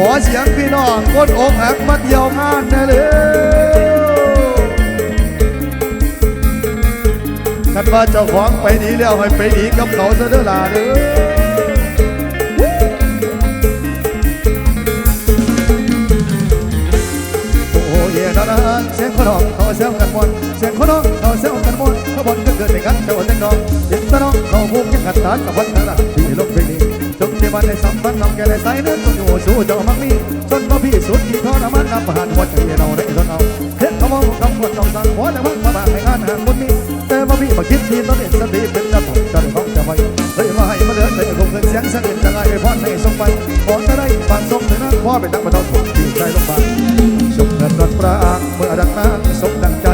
ขอเสียงพี่น้องคนอกหักมาเที่ยวงานได้เลยคันว่าเจ้าของไปดีแล้วให้ไปดีกับเขาซะเด้อล่ะเด้อโอ้เย่ดานเสียงคนร้องเขาเสียงกันมวนเสียงคนร้องเขาเสียงกันมวนขบวนก็เกิดในกันเจ้าแต่งดองเด็กตะน้องเขาพูดกันขัดตานกับวัฒนธรรมที่ลงเพลงนี้ จงที่บ้านในสัมพันธ์นำแก่ใสายเนื้อจนอยู่สู่เจ้ามักมีจนมาพี่สุดที่ทรมานนำผ่านหัวใจเราได้ทนเอาเฮ็ดเขาบอกคำพูดต้องสั่งหัวแต่ว่ามาบางในงานหางคนนี้แต่ว่าพี่มาคิดที่ตอนเด็กสติเป็นจะผมจะได้ของจะไว้เฮ้ยมาให้มาเลือเตะคงเกินเสียงสด็จจะไล่พรให้สมไปขอจะได้ฟังสมถึงนั้นพ่อเป็นนักบันเทิงที่ใจลงมาสุขเถิดรัดปรางเมื่อดังนางสมดังใจ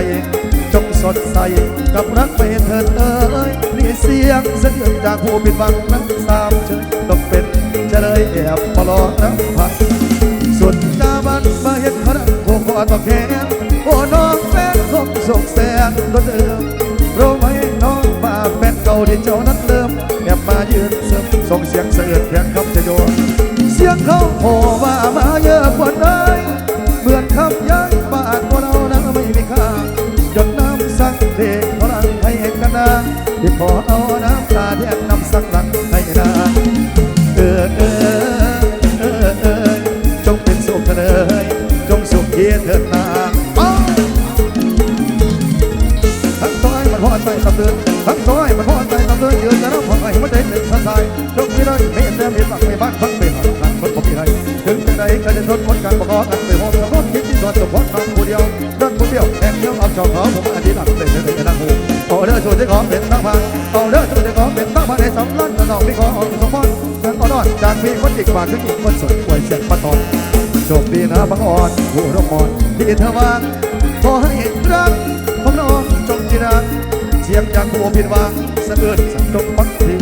จงสดใสกับรักไปเถิดเอ้ยนี่เสียงสะเทือนจากผู้ผิดหวังนั้นสาม แอบปลอน้ำพักสุดกาบันมาเห็นเขาดังโคขอต่อแขนโอ้น้องแฟนคงสงแสงรถเดิมรู้ไหมน้องมาแฟนเก่าที่เจ้านั้นเริ่มแอบมายืนเสริมส่งเสียงเสือแขนคำชโยเสียงเขาโผว่ามาเยอะกว่าไหนเหมือนคำย้ายปากว่าเรานั้นไม่มีค่าหยดน้ำสักเด็กเขาลังให้กันนะที่ขอเอาน้ำตาแทนน้ำสักหลังให้นาเออเออ เถิดนาทั้งต้อยมันพอดไปตำเดือนทั้งต้อยมันพอดไปตำเดือนยืนจะรับของไอ้มันเด็กเด็กสะสายจงมีได้ไม่เห็นแต้มเห็นหลักไม่บ้านพักเป็นหลักคนผมมีไรถึงจะได้ก็จะทนคนการประกอบกันไปหองแล้วรถคิดที่สวนสมบัติน้องผู้เดียวเดินผู้เดียวแอบเดียวเอาจอบเขอผมอดีตหลักเป็นเลยในนั่งหูโอ้เด้อช่วยจะขอเป็นตั้งพันโอ้เด้อช่วยจะขอเป็นตั้งพันในสำลันจะต้องมีขอเอาสมบัติฉันก็นอนจากพี่คนจิกปากถึงอีกคนสดป่วยเสียงปะตอน โชคดีนะบางอ่อนผู้ร่มมอนที่เธอวางขอให้รักของน้องจงจีรังเสียงจากหัวผิดหวังสะเอื้อนสังตกบักที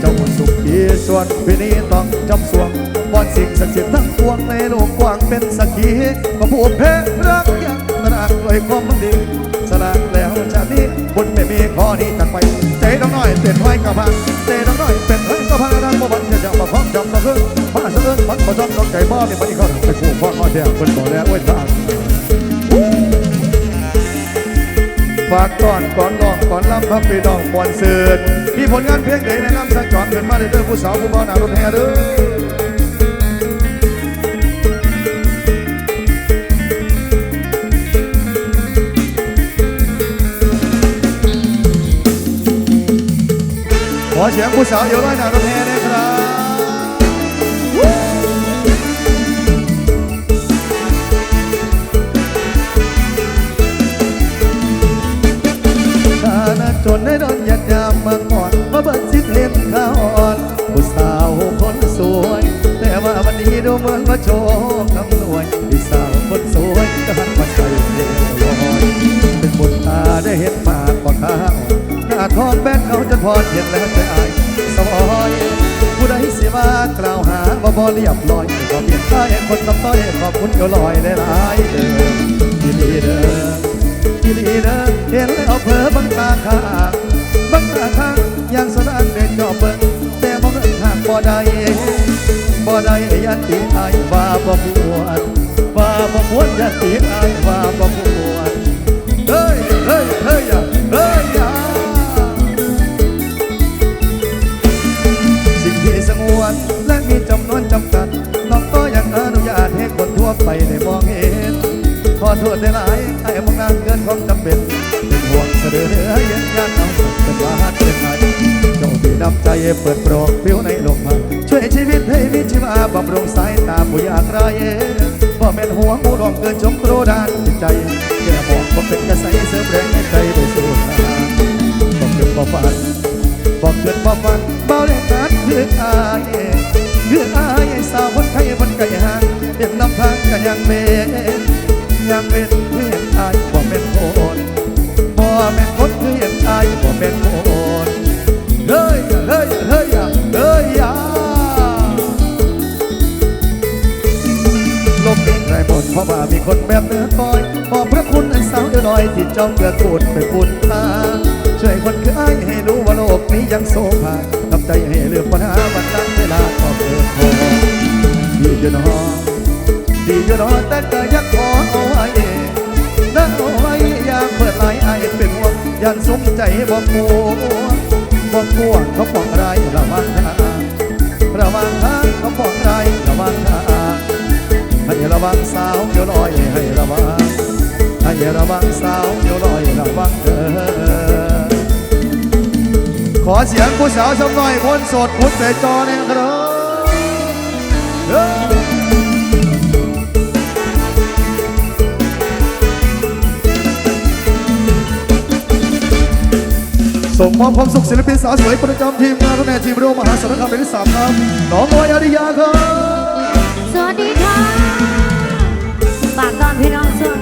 เจ้าสุขอีส่วนวินี้ต้องจำสวงบอนสิ่งศักดิ์สิทธิ์ทั้งปวงในโลกกว้างเป็นสักขีก็ผู้เพรักยังตระหนักด้วยความบังดีสละแล้วจากนี้บุญไม่มีข้อนี้จากไปใจน้องน้อยเป็นห้อยกระพังใจน้องน้อยเป็นห้อยกระพังรักบ่บันจะจะมาพร้อมจำมาขึ้น มาสะเอื้นมันบ่จำน้องใจบ่มีมันอีกคนไปคู่พ่อข้อเดียวคนบ่แล้วไว้ทาฝากก่อนก่อนร้องก่อนลำพับไปดองบอนเสือมีผลงานเพลงใดแนะนำสักจอนเกินมาได้เด้อผู้สาวผู้บ่าวหนารถแห่เด้อขอเสียงผู้สาวเดี๋ยวร้อยหนารถแห่ มาเบิดสิเห็นข่าวอ่อนผู้สาวคนสวย แต่ว่าวันนี้ดูเหมือนว่าโชคคำนวยพี่สาวคนสวยก็หันมาใส่เดียวลอยเป็นบุญตาได้เห็นมากกว่าข้าหน้าทองแบนเขาจนพอเห็นแล้วใจอายสอยผู้ใดเสิมากล่าวหาว่าบ่เรียบร้อยก็เปลี่ยนใจคนตำต้อยขอบคุณเจ้าลอยได้หลายเด้อยินดีเด้อที่ดีเด้อเห็นแล้วเผลอบังตาข้า บังตาข้างยังสนานเดินจอบเบิ่งแต่บ่เงินทางบ่ได้บ่ได้ยันตีอายว่าบ่ปวดว่าบ่ปวดยันตีอายว่าบ่ปวดเฮ้ยเฮ้ยเฮ้ยเฮ้ยยาสิ่งที่สงวนและมีจำนวนจำกัดน้องก็ยังอนุญาตให้คนทั่วไปได้มองเห็นขอโทษได้หลายไอ้มองนานเกินความจำเป็น เป็นห่วงเสนอเนื้อยังยันเอาสุดเป็นว่าเป็นไงจ้ามีน้ำใจเปิดโปรกผิวในลมพัดช่วยชีวิตให้มีชีวาบำรุงสายตาผู้ยากไร้พ่อแม่นห่วงผู้รองเกินชมโครดานจิตใจแค่บอกว่เป็นกระใสเสริมแรงให้ใจได้สู้ทางบอกเกินบ่ฝันบอกเกินบ่ฝันเบ่เล่นนัดคืออายคืออายสาวคนไข้คนไก่ห่างเห็กนลำพังก็ยังเป็นยังเป็นเพื่อนอายบ่เป็นคนบ่ แม่นคนคือเห็นอายบ่เป็นคนเฮ้ยเฮ้ยเฮ้ยเฮ้ยลบเองไรหมดเพราะว่ามีคนแบบเนื้อคอยบอกพระคุณไอ้สาวเดือน้อยที่จ้าเกลือกูดไปปุ่นตาช่วยคนคืออายให้รู้ว่าโลกนี้ยังโซภานทำใจให้เลือกปัญหาวันนั้นเวลาก็เกิดพอที่จะนอดีอยู่นอแต่ก็ยักขอเอาไว้นะเอาไว้ ยันสมใจบอกมัวบอกมัวเขาบอกไรระวังทางระวังทางเขาบอกไรระวังทางให้ระวังสาวเดี๋ยวลอยให้ระวังให้ระวังสาวเดี๋ยวลอยระวังเด้อขอเสียงผู้สาวชมหน่อยคนสดพุทธเสจอเนี่ยครับ ส่งมอบความสุขศิลปินสาวสวยประจำทีมงานคะแห่ทีมโรงมหาสารคามเป็นที่สามครับน้องวอยอริยาครับ สวัสดีค่ะฝากตอนพี่น้องส่วน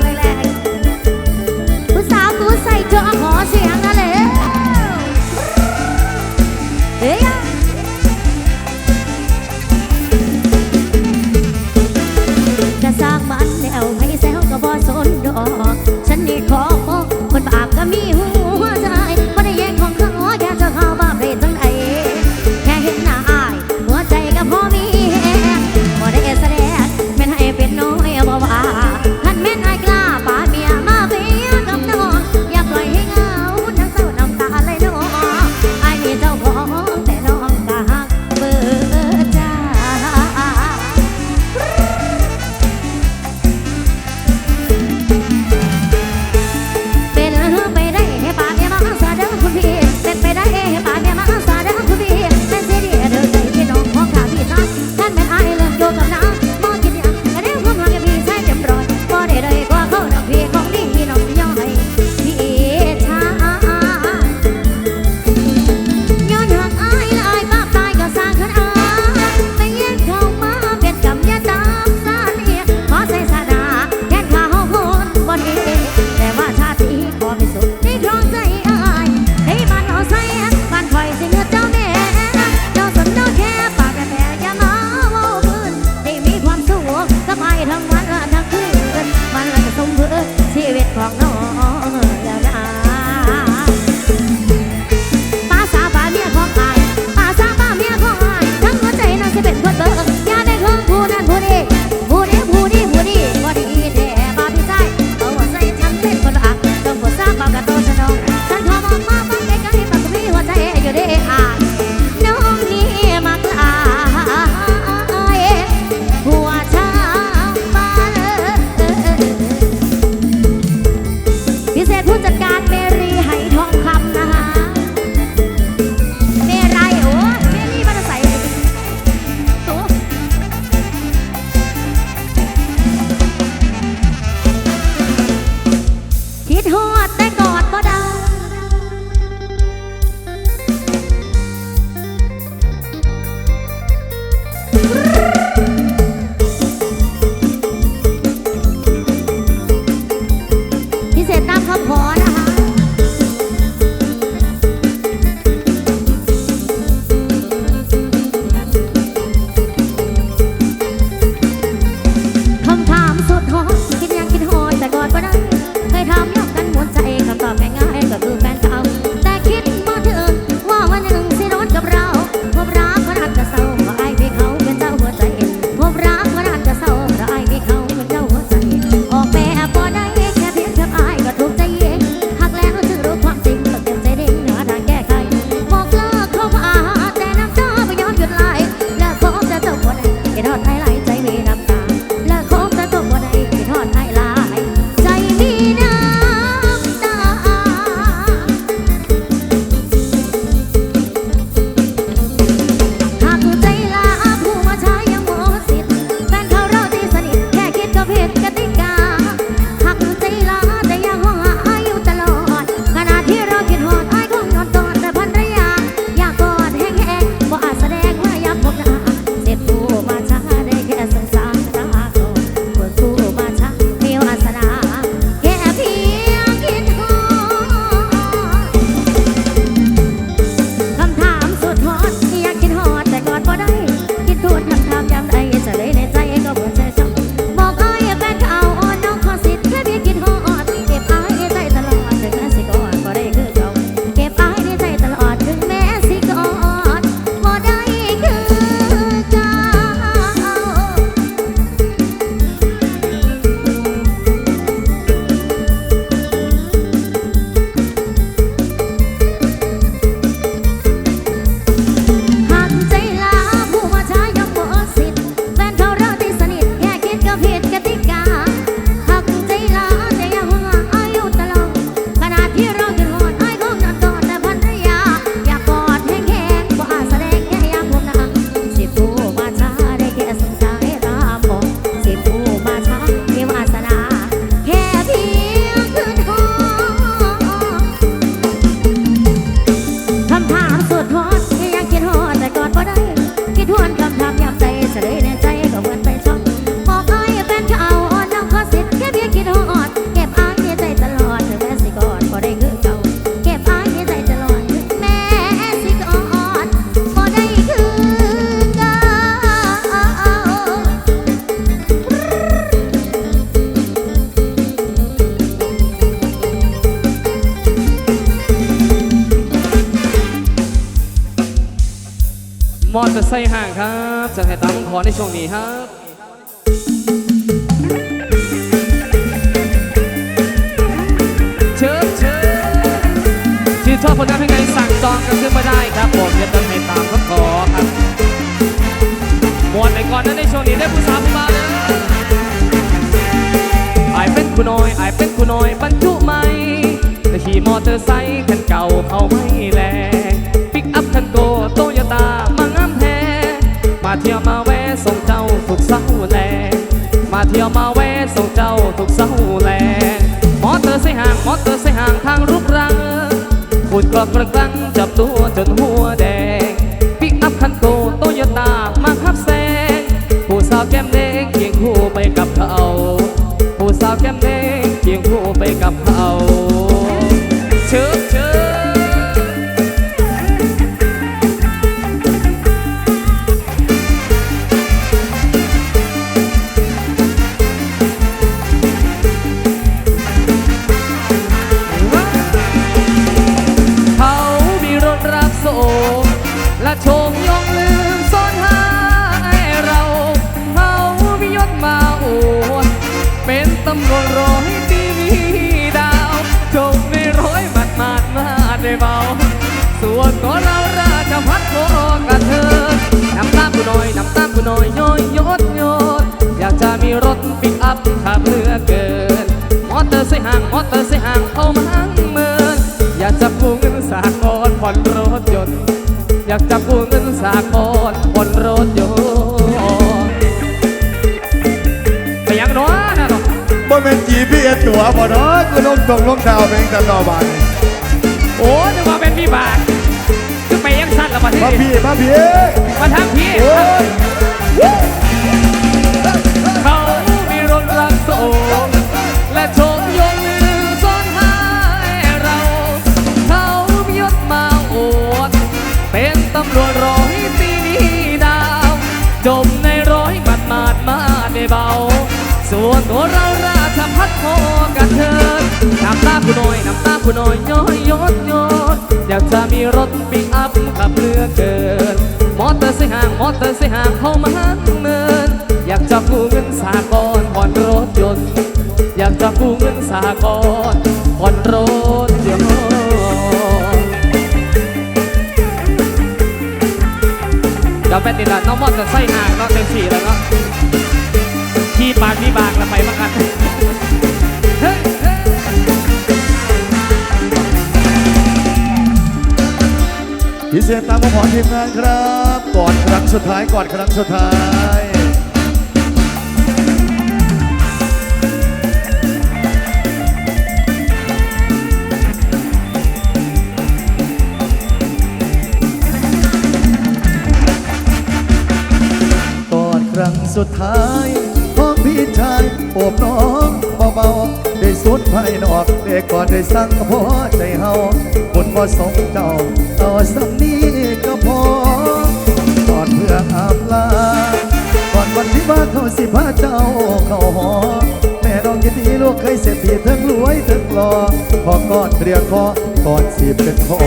จะให้ตามขอในช่วงนี้ครับเชิญเชิญชื่นชอบผลงานเพลงไหนสั่งจองกันขึ้นมาได้ครับผมจะต้องให้ตามคำขอครับหมวดไปก่อนนะในช่วงนี้ได้ผู้สาวผู้บ่าวเลยไอเป็นผู้น้อยไอเป็นผู้น้อยบรรจุไหมแต่ขี่มอเตอร์ไซค์ เบา ส่วนตัวเราราชพัฒโคกันเถิดนำตามกูหน่อยนำตามกูหน่อยย้อยยศยศอยากจะมีรถปิกอัพขับเรือเกิน มอเตอร์ไซค์ห่างมอเตอร์ไซค์ห่างเข้ามาหังเมินอยากจะกู้เงินสากลผ่อนรถยนต์อยากจะกู้เงินสากลผ่อนรถยนต์ไปยังน้อนะน้องบ่เป็นจีพีเอตัวบ่เนาะคือลงตรงลงดาวเพลงตลอดบาน โอ้นึกว่าเป็นพี่บาทคือไปยังสั้นแล้วมาที่มาพี่มาพี่มาทางพี่โอ้ยเขามีรถรักโสงและโชมยงลือซ่อนหายเรา เขามียศมาโอดเป็นตำรวจร้อยตีนี้ดาว จมในร้อยหมัดหมาดมาได้เบา ส่วนตัวเราราชพัฒโคกันเถิดน้ำตาผู้น้อยน้ำตาผู้น้อยย้อากลผ่อนรถยนต์เดี๋ยวแม่ติดละน้องมอนจะไส้ห่างเนาเต็มสี่แล้วเนาะขี่ปากมีบางแล้วไปมากันเฮ้ยเฮ้ยพิเศษตามผมขอทีมงานครับ ก่อนครั้งสุดท้ายก่อนครั้งสุดท้าย สุดท้ายของพี่ชายโอบน้องเบาๆได้สุดภายนอกได้ก่อนได้สั่งก็พอใจเฮาคนบ่สงเจ้าต่อสำนี้ก็พอก่อนเพื่ออาบลาก่อนวันที่ว่าเขาสิพาเจ้าเข้าหอแม่น้องยินดีลูกเคยเสียทีทั้งรวยทั้งหล่อพอกอดเคลียร์คอก่อนสิเป็นขอ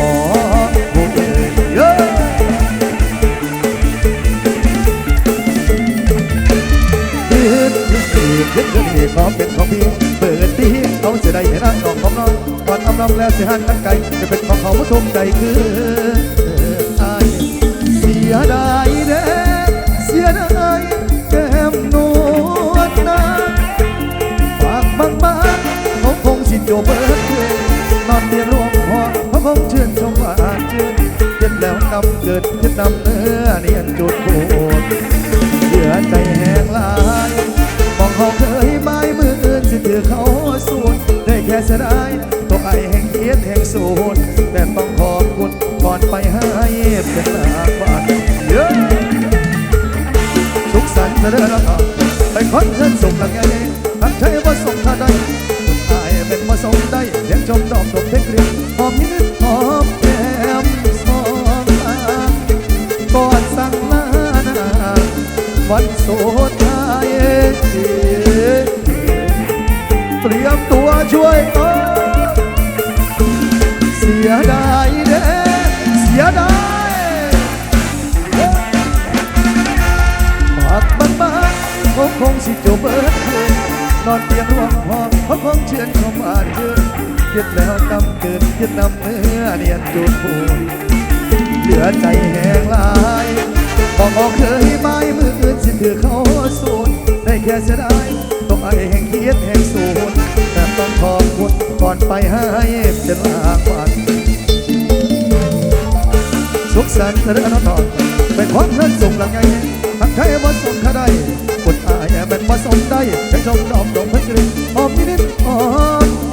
ขึ้นขึ้นขึ้นนี่ขอเป็นของพี่เปิดที่เขาจะได้เห็นอันน้องของน้องก่อนอำลำแล้วสิหันตั้งไกลจะเป็นของเขาผู้ชมใจคืออายเสียดายเด้เสียดายแก้มนวลนะฝากบางบ้านเขาคงสิโจเบิดเกินนอนเตียงรวมพอเขาคงชื่นชมว่าชื่นเย็นแล้วนำเกิดเย็นนำเนื้อเนียนจุด คุณก่อนไปให้เป็นหน้าบ้านเยอะสุขสันต์เด้อแล้วก็ไปคนเสิร์ตส่งละไงทำใช้ว่าส่งท่าใดคนอายเป็นว่าส่งได้เสียงชมดอกดอกเพลงเรียนหอมนิดหอมแก้มสองตาก่อดสั่งลานาวันสุดท้ายเตรียมตัวช่วยเสียดายเด้เสียดาย คงสิจบเบิดคืนนอนเตียงร่วงห้องเพราะคงเชื่อนเข้ามาเชื่อคิดแล้วนำตื่นคิดนำเนื้อเนียนจูดพูนเหลือใจแห้งลายบอกบอกเคยไม่มืออื่นสิถือเขาสูนได้แค่เสียดายต้องไอแห่งคิดแห่งสูนแต่ต้องขอบคุณก่อนไปให้เป็นลางวันสุขสันต์เรือนนอนเป็นความเพื่อนส่งหลังไงทั้งใครบ่สมขาได้ กดอายเป็นบ่สมได้ทั้งชมดอกดอกพัชริหอมนิดๆหอน